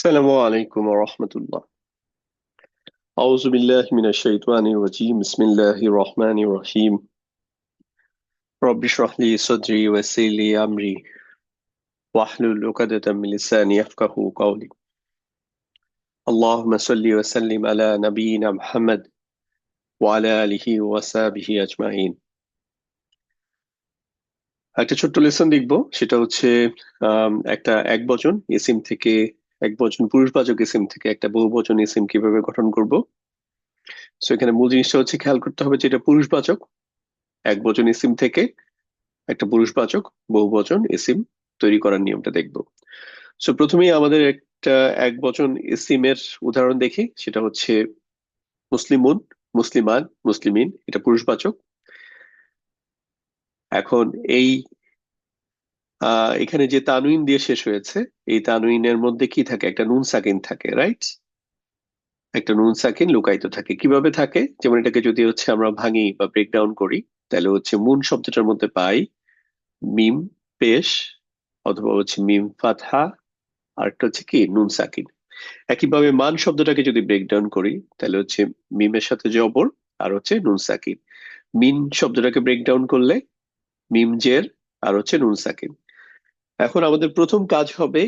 السلام عليكم ورحمة الله أعوذ بالله من الشيطان الرجيم بسم الله الرحمن الرحيم رب اشرح لي صدري ويسر لي أمري واحلل عقدة من لساني يفقه قولي اللهم صل وسلم على نبينا محمد وعلى آله وصحبه أجمعين একটা ছোট্ট লেসন দেখবো সেটা হচ্ছে আম, একটা এক বচন ইসিম থেকে এক বচন, পুরুষবাচক ইসিম থেকে একটা বহুবচন ইসিম কীভাবে গঠন করব? সো এখানে মূল জিনিসটা হচ্ছে খেয়াল করতে হবে যে এটা পুরুষবাচক, এক বচন ইসিম থেকে একটা পুরুষবাচক, বহুবচন ইসিম তৈরি করার নিয়মটা দেখব। সো প্রথমেই আমাদের একটা এক বচন ইসিমের উদাহরণ দেখি, সেটা হচ্ছে মুসলিমুন, মুসলিমান, মুসলিমিন, এটা পুরুষবাচক। এখন এই এখানে যে তানুইন দিয়ে শেষ হয়েছে, এই তানুইনের মধ্যে কি থাকে? একটা নুন সাকিন থাকে রাইট একটা নুন সাকিন লুকায়িত থাকে। কীভাবে থাকে? যেমন এটাকে যদি হচ্ছে আমরা ভাঙি বা ব্রেকডাউন করি, তাহলে হচ্ছে মুন শব্দটার মধ্যে পাই মিম, পেশ, অথবা হচ্ছে মিম ফাতহা, আর একটা হচ্ছে কি? নুন সাকিন। একইভাবে মান শব্দটাকে যদি ব্রেকডাউন করি, তাহলে হচ্ছে মিমের সাথে জবর আর হচ্ছে নুন সাকিন। মিন শব্দটাকে ব্রেকডাউন করলে মিম জের, আর হচ্ছে নুন সাকিন। এখন আমাদের প্রথম কাজ হবে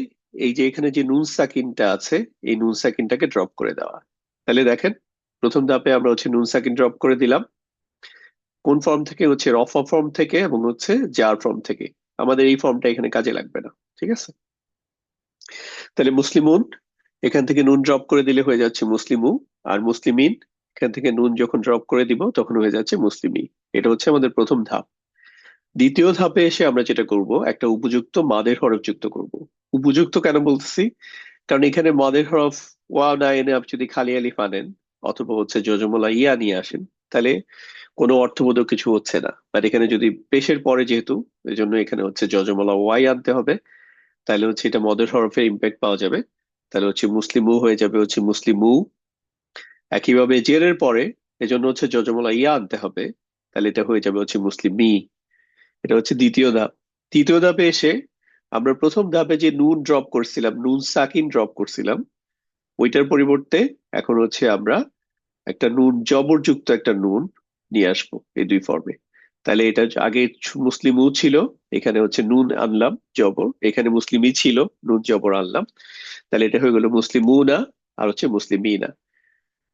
এই যে এখানে যে নুন সাকিনটা আছে, এই নুন সাকিনটাকে ড্রপ করে দেওয়া। তাহলে দেখেন, প্রথম ধাপে আমরা হচ্ছে নুন সাকিন ড্রপ করে দিলাম। কোন ফর্ম থেকে? হচ্ছে রফা ফর্ম থেকে এবং হচ্ছে জার ফর্ম থেকে। আমাদের এই ফর্মটা এখানে কাজে লাগবে না, ঠিক আছে? তাহলে মুসলিমুন এখান থেকে নুন ড্রপ করে দিলে হয়ে যাচ্ছে মুসলিমু আর মুসলিমিন এখান থেকে নুন যখন ড্রপ করে দিব তখন হয়ে যাচ্ছে মুসলিমি এটা হচ্ছে আমাদের প্রথম ধাপ। দ্বিতীয় ধাপে এসে আমরা যেটা করব, একটা উপযুক্ত মাদের হরফ যুক্ত করব। উপযুক্ত কেন বলতেছি? কারণ এখানে মাদের হরফ ওয়া না, এনে আপনি যদি খালি আলিফ আনেন, অথবা হচ্ছে যজমলা ইয়া নিয়ে আসেন, তাহলে কোনো অর্থবোধক কিছু হচ্ছে না। বাট এখানে যদি পেশের পরে যেহেতু এই জন্য এখানে হচ্ছে যজমলা ওয়াই আনতে হবে, তাহলে হচ্ছে এটা মদের হরফের ইম্প্যাক্ট পাওয়া যাবে। তাহলে হচ্ছে মুসলিমু হয়ে যাবে হচ্ছে মুসলিমু। একইভাবে জেরের পরে, এজন্য হচ্ছে যজমলা ইয়া আনতে হবে, তাহলে এটা হয়ে যাবে হচ্ছে মুসলিম মুসলিমি। এটা হচ্ছে দ্বিতীয় ধাপ। তৃতীয় ধাপে এসে আমরা প্রথম ধাপে যে নুন ড্রপ করছিলাম, নুন সাকিন ড্রপ করছিলাম, ওইটার পরিবর্তে এখন হচ্ছে আমরা একটা নুন, জবরযুক্ত একটা নুন নিয়ে আসব এই দুই ফর্মে তাহলে এটা আগে মুসলিম মুসলিমও ছিল, এখানে হচ্ছে নুন আনলাম, জবর, এখানে মুসলিমই ছিল, নুন, জবর আনলাম। তাহলে এটা হয়ে গেল মুসলিম উ না, আর হচ্ছে মুসলিম না।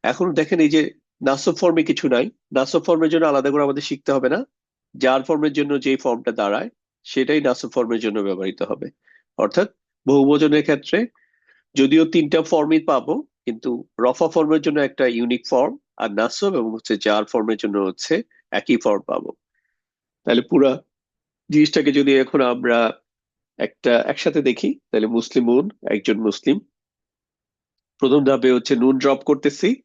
এখন দেখেন এই যে নাসব ফর্মে কিছু নাই, নাসব ফর্মের জন্য আলাদা করে আমাদের শিখতে হবে না। যার ফর্মের জন্য যে ফর্মটা দাঁড়ায়, সেটাই নাসব ফর্মের জন্য ব্যবহৃত হবে। অর্থাৎ বহুবচনের ক্ষেত্রে যদিও তিনটা ফর্মই পাবো, কিন্তু রফা ফর্মের জন্য একটা ইউনিক ফর্ম আর নাসব এবং হচ্ছে জার ফর্মের জন্য হচ্ছে একই ফর্ম পাবো। তাহলে পুরা জিনিসটাকে যদি এখন আমরা একটা একসাথে দেখি, তাহলে মুসলিমুন একজন মুসলিম। প্রথম ধাপে হচ্ছে নুন ড্রপ করতেছি,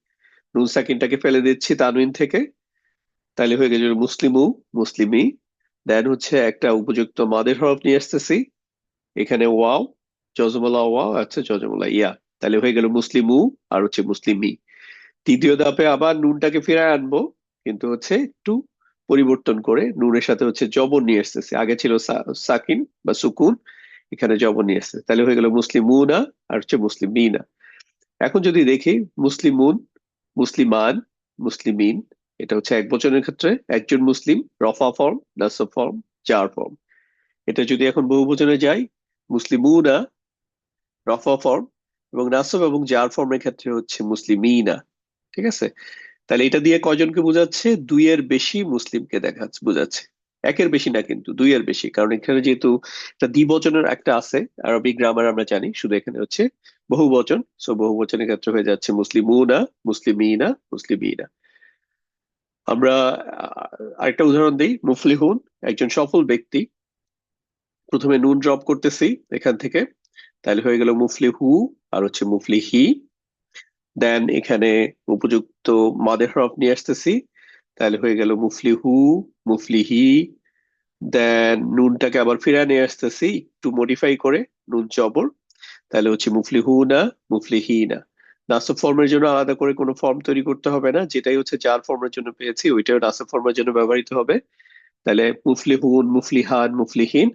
নুন সাকিনটাকে ফেলে দিচ্ছি তানুইন থেকে। তাহলে হয়ে গেছে মুসলিমু, মুসলিমি। দেন হচ্ছে একটা উপযুক্ত মাদের হরফ নিয়ে আসতেছি। এখানে ওয়াও জজমলা ওয়াও আছে জজমলা ইয়া। তাহলে হয়ে গেল মুসলিমু আর হচ্ছে মুসলিমি। তৃতীয় ধাপে আবার নুনটাকে ফিরায় আনব, কিন্তু হচ্ছে একটু পরিবর্তন করে নুনের সাথে হচ্ছে জবর নিয়ে আসতেছে। আগে ছিল সাকিন বা সুকুন, এখানে জবর নিয়ে আসছে তাহলে হয়ে গেল মুসলিমুনা আর হচ্ছে মুসলিমিনা। এখন যদি দেখি মুসলিমুন, মুসলিমান, মুসলিমিন এটা হচ্ছে এক বচনের ক্ষেত্রে একজন মুসলিম, রফা ফর্ম, নাসব ফর্ম চার ফর্ম। এটা যদি এখন বহু বচনে যাই, মুসলিমুনা, রফা ফর্ম এবং নাসব এবং জার ফর্মের ক্ষেত্রে হচ্ছে মুসলিম মুসলিমিনা, ঠিক আছে? তাহলে এটা দিয়ে কয়জনকে বোঝাচ্ছে? দুইয়ের বেশি মুসলিমকে দেখাচ্ছে বোঝাচ্ছে। একের বেশি না কিন্তু, দুইয়ের বেশি। কারণ এখানে যেহেতু একটা দ্বিবচনের একটা আছে, আরবি গ্রামার আমরা জানি, শুধু এখানে হচ্ছে বহু বচন সো বহু বচনের ক্ষেত্রে হয়ে যাচ্ছে মুসলিম উনা মুসলিম মুসলিমুনা, মুসলিমিনা মুসলিমিনা। আমরা আরেকটা উদাহরণ দিই। মুফলিহুন একজন সফল ব্যক্তি। প্রথমে নুন ড্রপ করতেছি এখান থেকে। তাহলে হয়ে গেল মুফলিহু আর হচ্ছে মুফলিহি। দেন এখানে উপযুক্ত মাদের হরফ নিয়ে আসতেছি। তাহলে হয়ে গেল মুফলিহু, মুফলিহি। দেন নুনটাকে আবার ফিরা নিয়ে আসতেছি একটু মডিফাই করে নুন জবর। তাহলে হচ্ছে মুফলিহুনা, মুফলিহিনা। নাসব ফর্মের জন্য আলাদা করে কোনো ফর্ম তৈরি করতে হবে না। যেটাই হচ্ছে যার ফর্মের জন্য পেয়েছি, ওইটাও নাসব ফর্মের জন্য ব্যবহৃত হবে। তাহলে মুফলিহুন মুফলিহান মুফলিহীন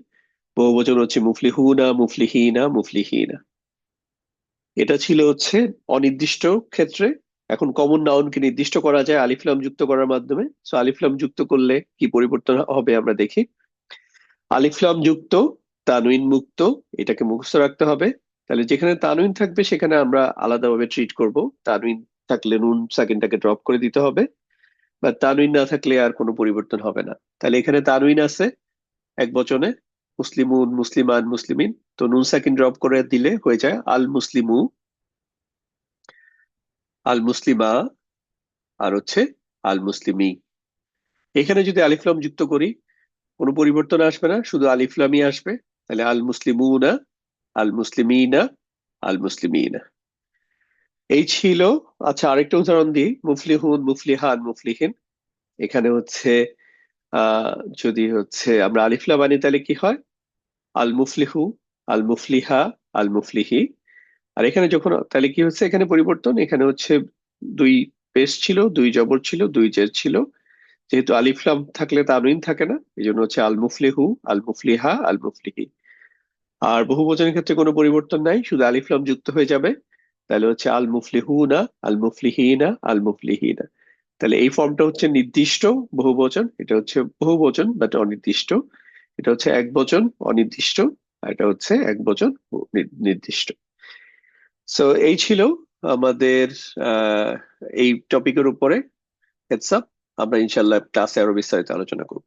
বহুবচন হচ্ছে মুফলিহুনা মুফলিহিনা মুফলিহিনা এটা ছিল হচ্ছে অনির্দিষ্ট ক্ষেত্রে। এখন কমন নাউনকে নির্দিষ্ট করা যায় আলিফলাম যুক্ত করার মাধ্যমে। সো আলিফলাম যুক্ত করলে কি পরিবর্তন হবে আমরা দেখি। আলিফলাম যুক্ত তানউইন মুক্ত, এটাকে মুখস্থ রাখতে হবে। তাহলে যেখানে তানুইন থাকবে, সেখানে আমরা আলাদাভাবে ট্রিট করব। তানুইন থাকলে নুন সেকেন্ডটাকে ড্রপ করে দিতে হবে। বা তানুইন না থাকলে আর কোনো পরিবর্তন হবে না। তাহলে এখানে তানুইন আছে এক বচনে, মুসলিমুন, মুসলিমান, মুসলিমিন। তো নুন সেকেন্ড ড্রপ করে দিলে হয়ে যায় আল মুসলিমু আল মুসলিমা আর হচ্ছে আল মুসলিমি এখানে যদি আলিফলাম যুক্ত করি, কোনো পরিবর্তন আসবে না, শুধু আলিফলামই আসবে। তাহলে আল মুসলিমুনা আল মুসলিমিনা আল মুসলিমিনা এই ছিল আচ্ছা আরেকটা উদাহরণ দিই, মুফলিহুন, মুফলিহান, মুফলিহিন। এখানে হচ্ছে যদি হচ্ছে আমরা আলিফলাম আনি তাহলে কি হয়? আল মুফলিহু আল মুফলিহা আল মুফলিহি আর এখানে যখন, তাহলে কি হচ্ছে এখানে পরিবর্তন? এখানে হচ্ছে দুই পেশ ছিল, দুই জবর ছিল, দুই জের ছিল। যেহেতু আলিফলাম থাকলে তানউইন থাকে না, এই জন্য হচ্ছে আল মুফলিহু আল মুফলিহা আল মুফলিহি আর বহুবচনের ক্ষেত্রে কোনো পরিবর্তন নাই, শুধু আলিফলাম যুক্ত হয়ে যাবে। তাহলে হচ্ছে আল মুফলিহুনা আল মুফলিহিনা আল মুফলিহিনা তাহলে এই ফর্মটা হচ্ছে নির্দিষ্ট বহুবচন, এটা হচ্ছে বহুবচন বাট অনির্দিষ্ট। এটা হচ্ছে এক বচন অনির্দিষ্ট, আর এটা হচ্ছে এক বচন নির্দিষ্ট। সো এই ছিল আমাদের এই টপিকের উপরে। হেডস আপ আমরা ইনশাল্লাহ ক্লাসে আরও বিস্তারিত আলোচনা করব।